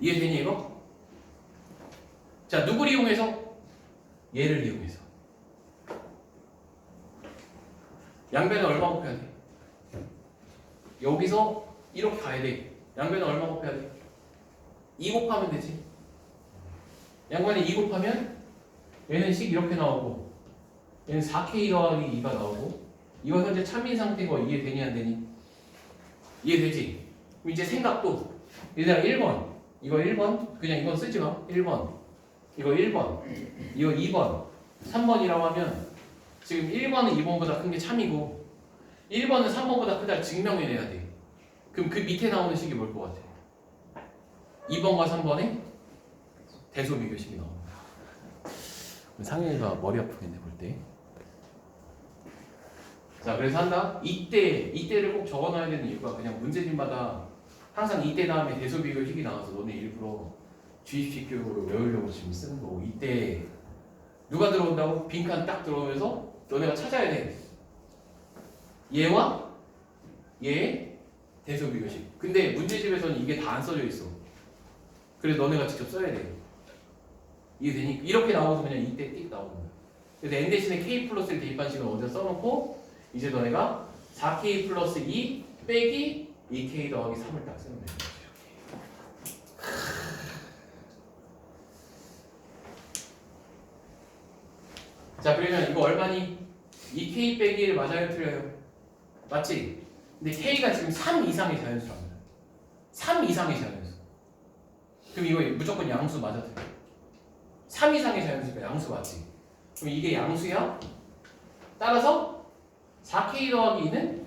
이해되니 이거? 자 누구를 이용해서? 얘를 이용해서 양변은 얼마 곱해야 돼? 여기서 이렇게 가야 돼 양변은 얼마 곱해야 돼? 2 곱하면 되지 양변에 2 곱하면 얘는 식 이렇게 나오고 얘는 4k 더하기 2가 나오고 이거 현재 참인 상태고 이해되니 안 되니? 이해되지? 이제 생각도 얘들아 1번 이거 1번? 그냥 이건 쓰지 마. 1번. 이거 1번. 이거 2번. 3번이라고 하면 지금 1번은 2번보다 큰 게 참이고 1번은 3번보다 크다 증명해내야 돼. 그럼 그 밑에 나오는 식이 뭘 것 같아? 2번과 3번의 대소 비교식이 나옵니다. 상현이가 머리 아프겠네 볼 때. 자 그래서 한다. 이때 이때를 꼭 적어놔야 되는 이유가 그냥 문제집마다 항상 이때 다음에 대소 비교 식이 나와서 너네 일부러 주입식 교육으로 외우려고 지금 쓰는 거고 이때 누가 들어온다고 빈칸 딱 들어오면서 너네가 찾아야 돼. 얘와 얘의 대소 비교식. 근데 문제집에서는 이게 다 안 써져 있어. 그래서 너네가 직접 써야 돼. 이해되니? 이렇게 나와서 그냥 이때 띡 나오는 거야. 그래서 n 대신에 k 플러스를 대입한 식을 먼저 써놓고 이제 너네가 4k 플러스 2 빼기 2k 더하기 3을 딱 쓰면 돼. 자 그러면 이거 얼마니? 2k 빼기 1 맞아요 틀려요? 맞지? 근데 k가 지금 3 이상의 자연수랍니다. 3 이상의 자연수. 그럼 이거 무조건 양수 맞아 틀려. 3 이상의 자연수니까 양수 맞지? 그럼 이게 양수야? 따라서 4k 더하기 2는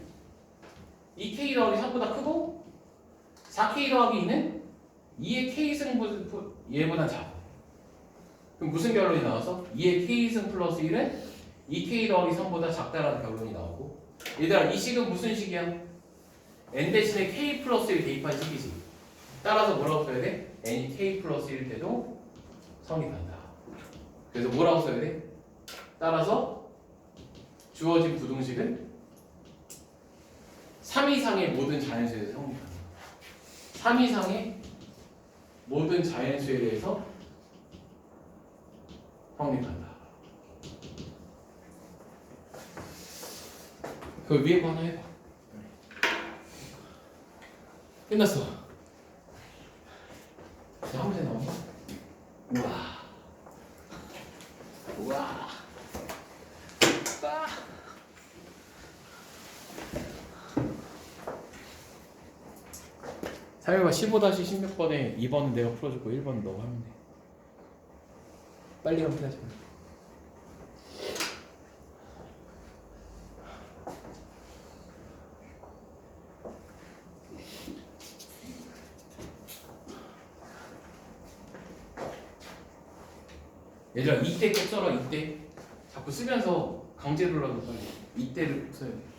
2k 더하기 3보다 크고 4k 더하기 2는 2의 k승 얘보다 작아. 그럼 무슨 결론이 나와서? 2의 k승 플러스 1은 2k 더하기 3보다 작다라는 결론이 나오고 얘들아 이 식은 무슨 식이야? n 대신에 k 플러스 1 대입한 식이지. 따라서 뭐라고 써야 돼? n이 k 플러스 1 때도 성립한다. 그래서 뭐라고 써야 돼? 따라서 주어진 부등식은 3 이상의 모든 자연수에서 성립한다. 3 이상의 모든 자연수에 대해서 성립한다. 그 위에 거 하나 해봐. 끝났어. 자, 한 문제 나오나? 우와. 우와. 아. 사회가 15-16번에 2번은 내가 풀어주고 1번은 너가 하면 돼. 빨리 하면 되지. 얘들아 이때 꼭 써라 이때 자꾸 쓰면서 강제로라도 빨리 이때를 꼭 써야 돼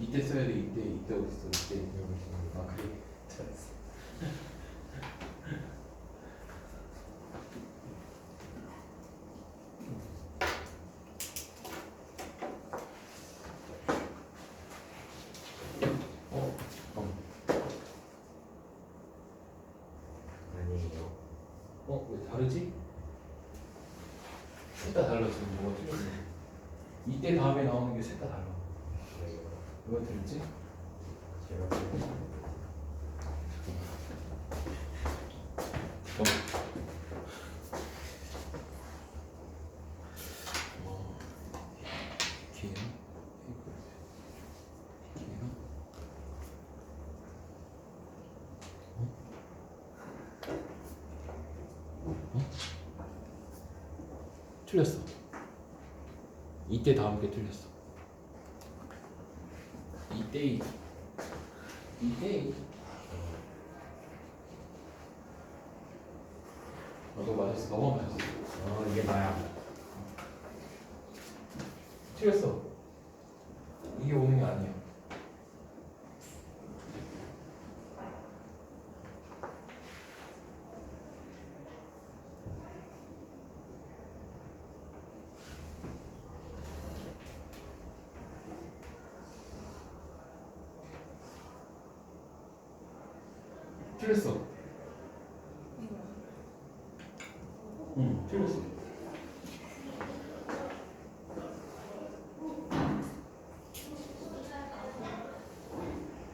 이때 써야 돼 이때 이때 어디 있어? 이때 아 그래. 잘했어 어? 어? 아니에요. 어? 왜 다르지? 셋 다 달라 지금 뭐가 틀렸어 이때 다음에 나오는 게 셋 다 달라 왜요? 뭐가 틀렸지? 제가 어. 어. K랑 K랑 어? 어? 틀렸어. 이때 다음 게 틀렸어. 이때 이때 어, 너 맞았어. 너만 맞았어. 어 이게 나야. 틀렸어. 이게 오는 게 아니야. 틀렸어. 응, 틀렸어.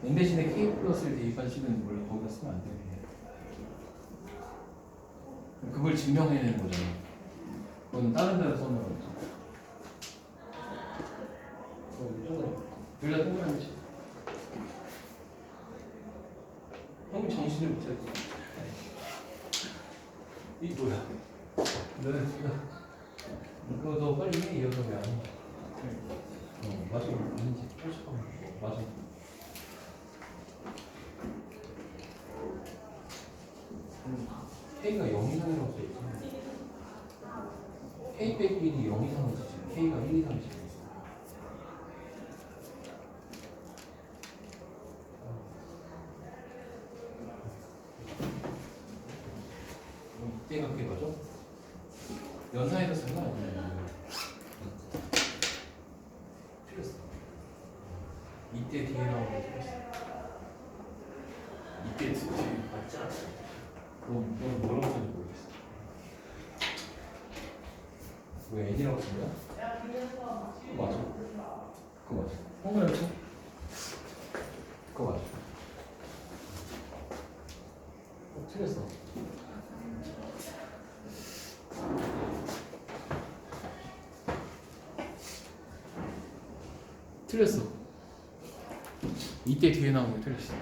N 대신에 K 플러스를 대입한 식은 원래 거기다 쓰면 안 되는 그걸 증명해내는 거잖아. 그건 다른 데로 써놓은 거지. 둘다 동그라미지. 형이 정신을 못 차리지. 이 뭐야? 너 이거 너 빨리 해 이어서 왜안 해? 어 맞아 아니지 펼쳐봐 맞아. K가 0 이상이라고 써있지. K 빼기 1이 0 이상이지. K가 1 이상이지. 그럼 이때가 그게 맞아? 쓴거 아니야? 틀렸어. 이때 뒤에 나오는 거 틀렸어. 이때 뒤에 맞지 않아? 그럼 넌 뭐라고 썼는지 모르겠어. 왜 N이라고 쓴 거야? 맞아. 그거 맞아. 동그라미 쳐. 그거 맞아. 어, 틀렸어. 틀렸어. 이때 뒤에 나오는 게 틀렸어.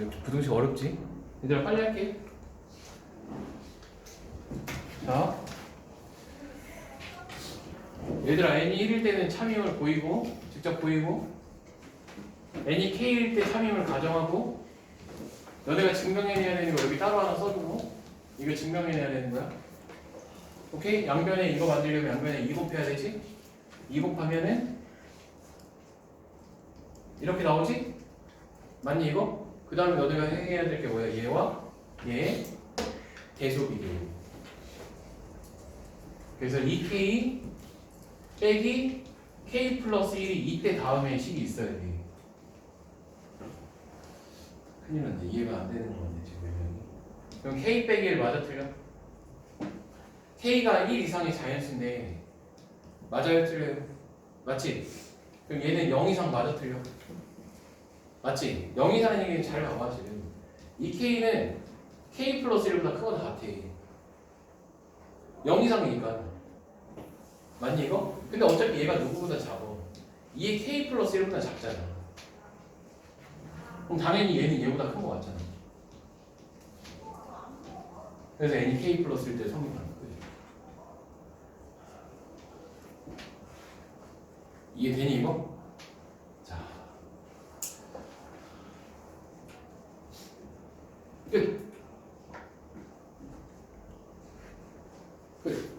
역시 부등식 어렵지? 얘들아 빨리 할게. 자, 얘들아 n이 1일 때는 참임을 보이고 직접 보이고 n이 k일 때 참임을 가정하고 너네가 증명해내야 되는 거 여기 따로 하나 써주고 이거 증명해내야 되는 거야. 오케이? 양변에 이거 만들려면 양변에 2 곱해야 되지? 2 곱하면은 이렇게 나오지? 맞니 이거? 그 다음에 너네가 해야 될 게 뭐야? 얘와 얘 비교. 그래서 2k 빼기 k 플러스 1이 이때 다음에 식이 있어야 돼. 큰일 났네. 이해가 안 되는 건데 지금 설명이. 그럼 k 빼기 1 맞아 틀려? k가 1 이상의 자연수인데 맞아요 틀려요? 맞지? 그럼 얘는 0 이상 맞아 틀려? 맞지? 0 이상인 얘기 잘 봐봐 지금 이 k는 k 플러스 1보다 크거나 같아. 0 이상이니까. 맞니 이거? 근데 어차피 얘가 누구보다 작아 얘 k 플러스 1보다 작잖아. 그럼 당연히 얘는 얘보다 큰 거 같잖아. 그래서 n이 k 플러스 1때 성립 하는 거지. 이해되니 이거? 자 끝. 끝.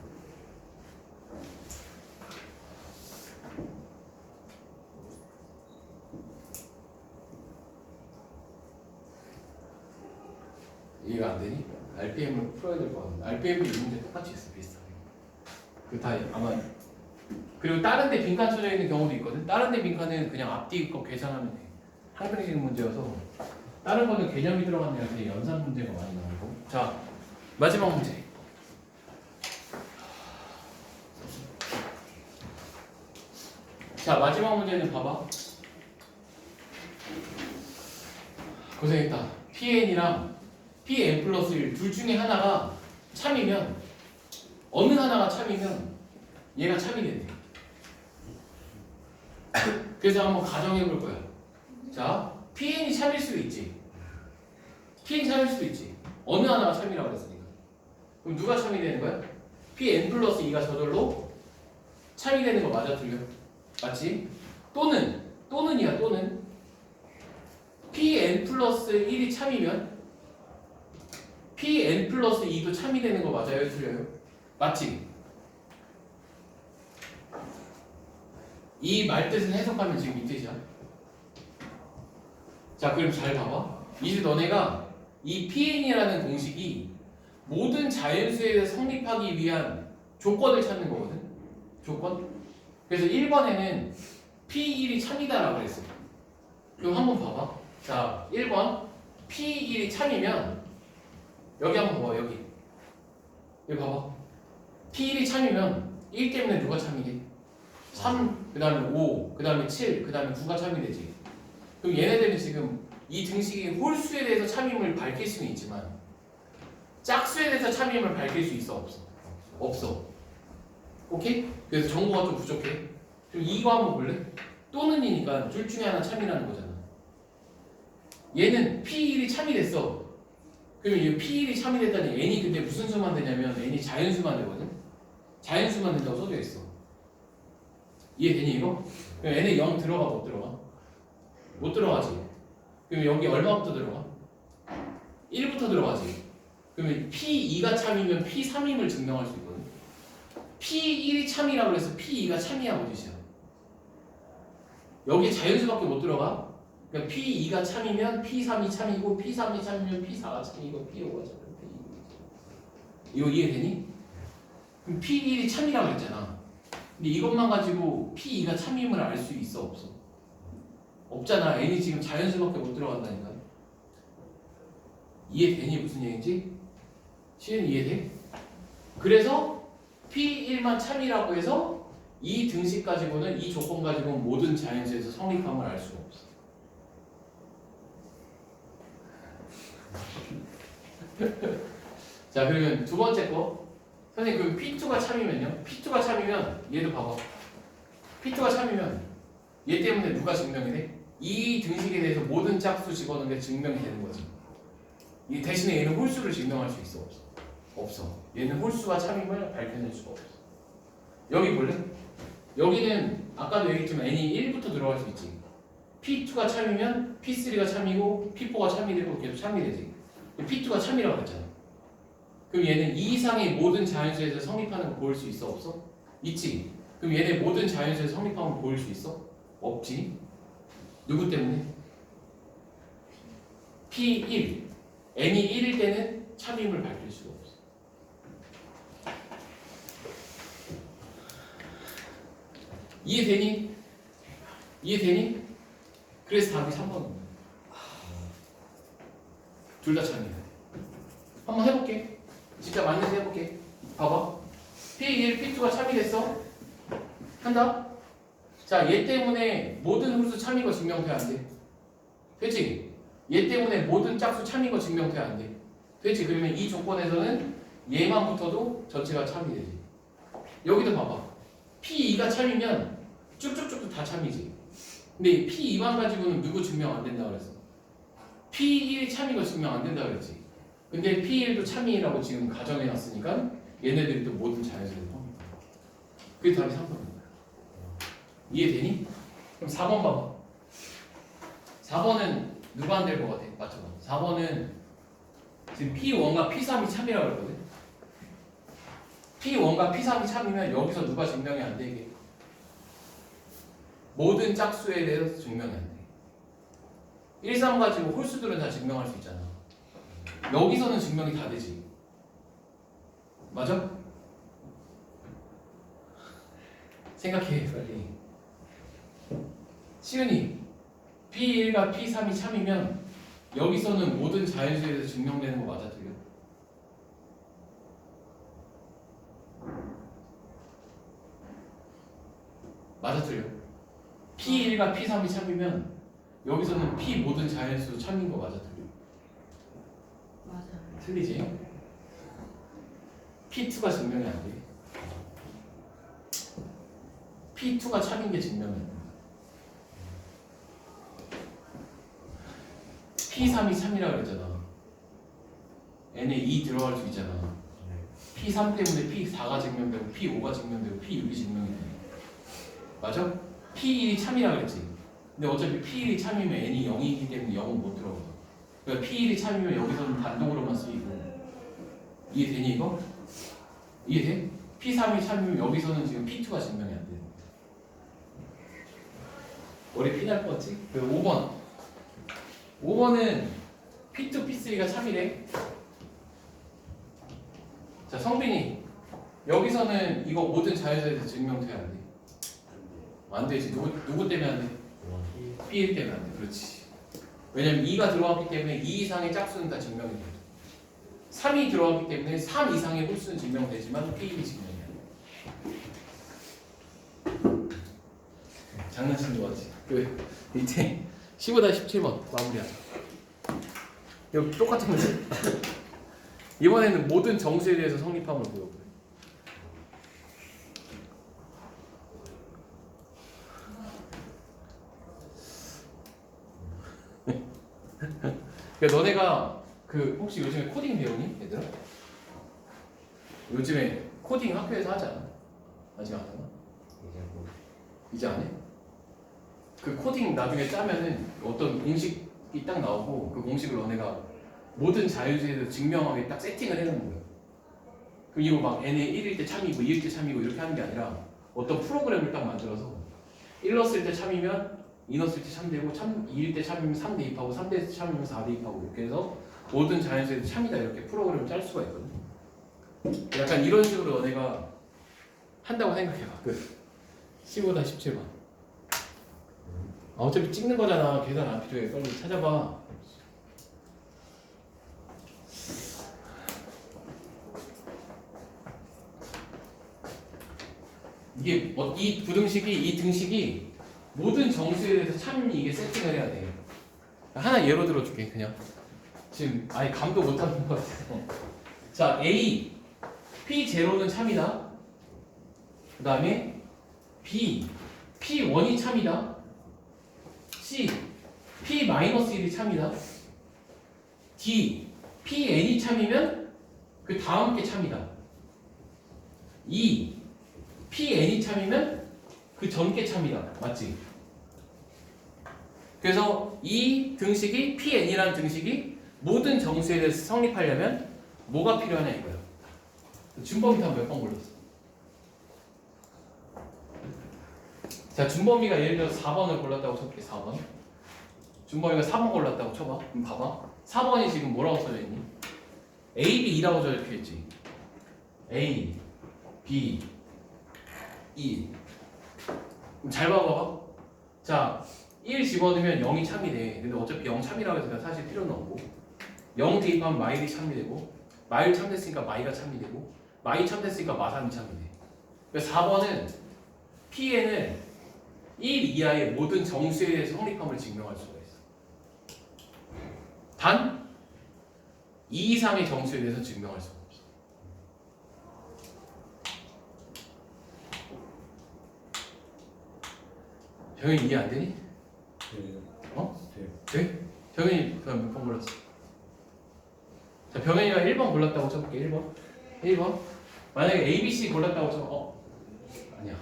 풀어야 될 것 같은데 RPM 이 문제 똑같이 있어 비슷하게 그 다 아마 그리고 다른 쳐져 있는 경우도 있거든. 다른 데 빈칸은 그냥 앞뒤 거 계산하면 돼. 항등식 문제여서 다른 거는 개념이 들어간 애한테 연산 문제가 많이 나오고. 자 마지막 문제. 자 마지막 문제는 봐봐. 고생했다. PN이랑 PN 플러스 1 둘 중에 하나가 참이면 어느 하나가 참이면 얘가 참이 된대 그래서 한번 가정해 볼 거야 자 PN이 참일 수도 있지 PN이 참일 수도 있지 어느 하나가 참이라고 그랬으니까 그럼 누가 참이 되는 거야? PN 플러스 2가 저절로 참이 되는 거 맞아 틀려? 맞지? 또는 또는이야 또는 PN 플러스 1이 참이면 PN 플러스 2도 참이 되는 거 맞아요? 틀려요? 맞지? 이 말뜻을 해석하면 지금 이 뜻이야. 자, 그럼 잘 봐봐. 이제 너네가 이 PN이라는 공식이 모든 자연수에 성립하기 위한 조건을 찾는 거거든. 조건. 그래서 1번에는 P1이 참이다라고 그랬어. 그럼 한번 봐봐. 자, 1번 P1이 참이면 여기 한번 봐봐. 여기. 여기 봐봐. P1이 참이면 1 때문에 누가 참이게? 3, 그 다음에 5, 그 다음에 7, 그 다음에 9가 참이 되지. 그럼 얘네들은 지금 이 등식이 홀수에 대해서 참임을 밝힐 수는 있지만 짝수에 대해서 참임을 밝힐 수 있어 없어? 없어. 오케이? 그래서 정보가 좀 부족해. 그럼 이거 한번 볼래? 또는 이니까 둘 중에 하나 참이라는 거잖아. 얘는 P1이 참이 됐어. 그러면 이 P1이 참이 됐다니 n이 근데 무슨 수만 되냐면 n이 자연수만 되거든. 자연수만 된다고 써져 있어. 이해되니 이거? 그럼 n에 0 들어가 못 들어가? 못 들어가지. 그럼 여기 얼마부터 들어가? 1부터 들어가지. 그러면 P2가 참이면 P3임을 증명할 수 있거든. P1이 참이라고 해서 P2가 참이야 뭐 뜻이야? 여기 자연수밖에 못 들어가. 그러니까 P2가 참이면 P3이 참이고 P3이 참이면 P4가 참이고 P5가 참이고 P2. 이거 이해되니? 그럼 P1이 참이라고 했잖아. 근데 이것만 가지고 P2가 참임을 알 수 있어 없어? 없잖아. n이 지금 자연수밖에 못 들어간다니까. 이해되니 무슨 얘기인지? 시은 이해돼? 그래서 P1만 참이라고 해서 이 등식 가지고는 이 조건 가지고는 모든 자연수에서 성립함을 알 수가 없어. 자 그러면 두 번째 거 선생님 그럼 P2가 참이면요? P2가 참이면 얘도 봐봐 P2가 참이면 얘 때문에 누가 증명이 돼? 이 등식에 대해서 모든 짝수 집어넣은 게 증명이 되는 거지 이 대신에 얘는 홀수를 증명할 수 있어 없어? 없어 얘는 홀수와 참임을 밝혀낼 수가 없어 여기 볼래? 여기는 아까도 얘기했지만 n이 1부터 들어갈 수 있지 P2가 참이면 P3가 참이고 P4가 참이 되고 계속 참이 되지 P2가 참이라고 했잖아 그럼 얘는 이 이상의 모든 자연수에서 성립하는 거 보일 수 있어 없어? 있지. 그럼 얘네 모든 자연수에서 성립하는 거 보일 수 있어? 없지. 누구 때문에? P1 n이 1일 때는 참임을 밝힐 수가 없어. 이해되니? 이해되니? 그래서 답이 3번입니다. 둘 다 참이야. 한번 해볼게. 진짜 맞는지 해볼게. 봐봐. P1, P2가 참이 됐어? 한다? 자, 얘 때문에 모든 홀수 참인 거 증명돼 안 돼? 되지? 얘 때문에 모든 짝수 참인 거 증명돼 안 돼? 되지? 그러면 이 조건에서는 얘만 붙어도 전체가 참이 되지. 여기도 봐봐. P2가 참이면 쭉쭉쭉쭉 다 참이지. 근데 이 P2만 가지고는 누구 증명 안 된다 그랬어? P1이 참인 거 증명 안 된다 그랬지. 근데 P1도 참이라고 지금 가정해 놨으니까 얘네들이 또 모든 자연수를 포함해. 그게 답이 3번인 거야. 이해되니? 그럼 4번 봐봐. 4번은 누가 안 될 것 같아? 맞춰봐. 4번은 지금 P1과 P3이 참이라고 그러거든. P1과 P3이 참이면 여기서 누가 증명이 안 되게? 모든 짝수에 대해서 증명이 안 돼. 1, 3 가지고 홀수들은 다 증명할 수 있잖아. 여기서는 증명이 다 되지. 맞아? 생각해 빨리 시은이 P1과 P3이 참이면 여기서는 모든 자연수에서 증명되는 거 맞아 틀려? 맞아 틀려? P1과 P3이 참이면 여기서는 P 모든 자연수 참인 거 맞아 틀려? 틀리지? P2가 증명이 안 돼. P2가 참인 게 증명이 안 돼. P3이 참이라 그랬잖아. N에 2 들어갈 수 있잖아. 네. P3 때문에 P4가 증명되고 P5가 증명되고 P6이 증명이 돼. 맞아? P1이 참이라 그랬지. 근데 어차피 P1이 참이면 N이 0이기 때문에 0은 못 들어가. 그러니까 P1이 참이면 여기서는 단독으로만 쓰이고. 이해되니 이거? 이해돼? P3이 참이면 여기서는 지금 P2가 증명이 안 돼. 머리 피날 것 같지? 그 5번. 5번은 P2, P3가 참이래. 자, 성빈이. 여기서는 이거 모든 자연수에서 증명돼야 안 돼. 안 되지. 누구, 누구 때문에 안 돼? 원. P1 때문에 안 돼. 그렇지. 왜냐면 2가 들어갔기 때문에 2 이상의 짝수는 다 증명이 돼. 3이 들어갔기 때문에 3 이상의 홀수는 증명되지만 P1이 증명이 안 돼. 장난치는 거 같지? 그 이제 15다 17번 마무리하자. 이거 똑같은 거지? 이번에는 모든 정수에 대해서 성립함을 보여줘요. 그러니까 너네가 그 혹시 요즘에 코딩 배우니 얘들아? 요즘에 코딩 학교에서 하지 않아? 아직 안 하나? 이제 뭐 이제 안 해? 그 코딩 나중에 짜면은 어떤 공식이 딱 나오고 그 공식을 너네가 모든 자유주의에서 증명하게 딱 세팅을 해놓는 거야. 그럼 이거 막 n의 1일 때 참이고 2일 때 참이고 이렇게 하는 게 아니라 어떤 프로그램을 딱 만들어서 1 넣었을 때 참이면 2 넣었을 때 참되고 참 2일 때 참이면 3 대입하고 3대 참이면 4 대입하고 이렇게 해서 모든 자연수에서 참이다 이렇게 프로그램을 짤 수가 있거든. 약간 이런 식으로 너네가 한다고 생각해봐. 그 15다 17번. 아, 어차피 찍는 거잖아. 계산 안 필요해. 빨리 찾아봐. 이게 뭐, 이 부등식이 이 등식이 모든 정수에 대해서 참 이게 세팅을 해야 돼. 하나 예로 들어줄게 그냥. 지금 아예 감도 못하는 것 같아. 자 A P 제로는 참이다. 그 다음에 B P 1이 참이다. C P 마이너스 1이 참이다. D P n이 참이면 그 다음 게 참이다. E P n이 참이면 그전게 참이다. 맞지? 그래서 이 등식이 P n이라는 등식이 모든 정수에 대해서 성립하려면 뭐가 필요하냐 이거야. 준범이가 몇번 골랐어? 자, 준범이가 예를 들어 4번을 골랐다고 쳐볼게, 4번. 준범이가 4번 골랐다고 쳐봐. 그럼 봐봐. 4번이 지금 뭐라고 써져 있니? A, B, 2라고 적혀 있지. A, B, 2. 그럼 잘 봐봐. 자, 1 집어넣으면 0이 참이 돼. 근데 어차피 0 참이라고 해서 사실 필요는 없고. 0 대입하면 마일이 참이 되고, 마일 참 됐으니까 마이가 참이 되고, 마이 참 됐으니까 마삼이 참이 돼. 그래서 4번은 Pn을 1 이하의 모든 정수에 대해서 성립함을 증명할 수가 있어. 단, 2 이상의 정수에 대해서 증명할 수가 없어. 병현이 이해 안 되니? 어? 돼? 병현이 그럼 몇번 골랐어? 자, 병현이가 1번 골랐다고 쳐볼게, 1번. 1번. 만약에 A, B, C 골랐다고 쳐봐. 어? 아니야.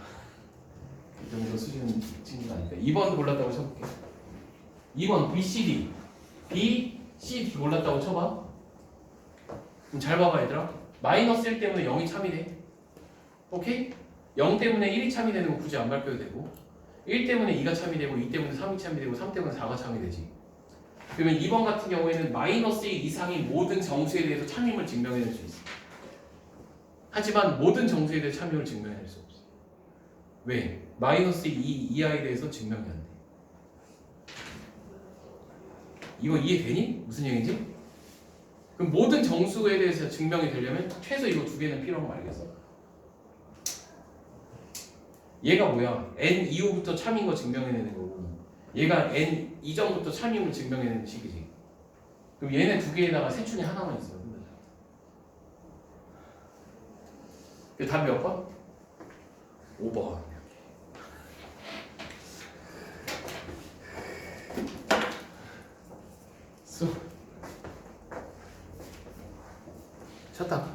이 정도 수준 찍는 거 아니까. 2번 골랐다고 쳐볼게. 2번 B, C, D. B, C, D 골랐다고 쳐봐. 그럼 잘 봐봐, 얘들아. 마이너스 1 때문에 0이 참이 돼. 오케이? 0 때문에 1이 참이 되는 거 굳이 안 밝혀도 되고 1 때문에 2가 참이 되고 2 때문에 3이 참이 되고 3 때문에 4가 참이 되지. 그러면 2번 같은 경우에는 마이너스 1 이상의 모든 정수에 대해서 참임을 증명해낼 수 있어. 하지만 모든 정수에 대해 참여를 증명해낼 수 없어. 왜? 마이너스 2 이하에 대해서 증명이 안 돼. 이거 이해되니? 무슨 얘기지? 그럼 모든 정수에 대해서 증명이 되려면 최소 이거 두 개는 필요한 거 알겠어? 얘가 뭐야? n 이후부터 참인 거 증명해내는 거고 얘가 n 이전부터 참임을 증명해내는 식이지. 그럼 얘네 두 개에다가 세춘이 하나만 있어. 그답몇 번? 5번. 수. 하자.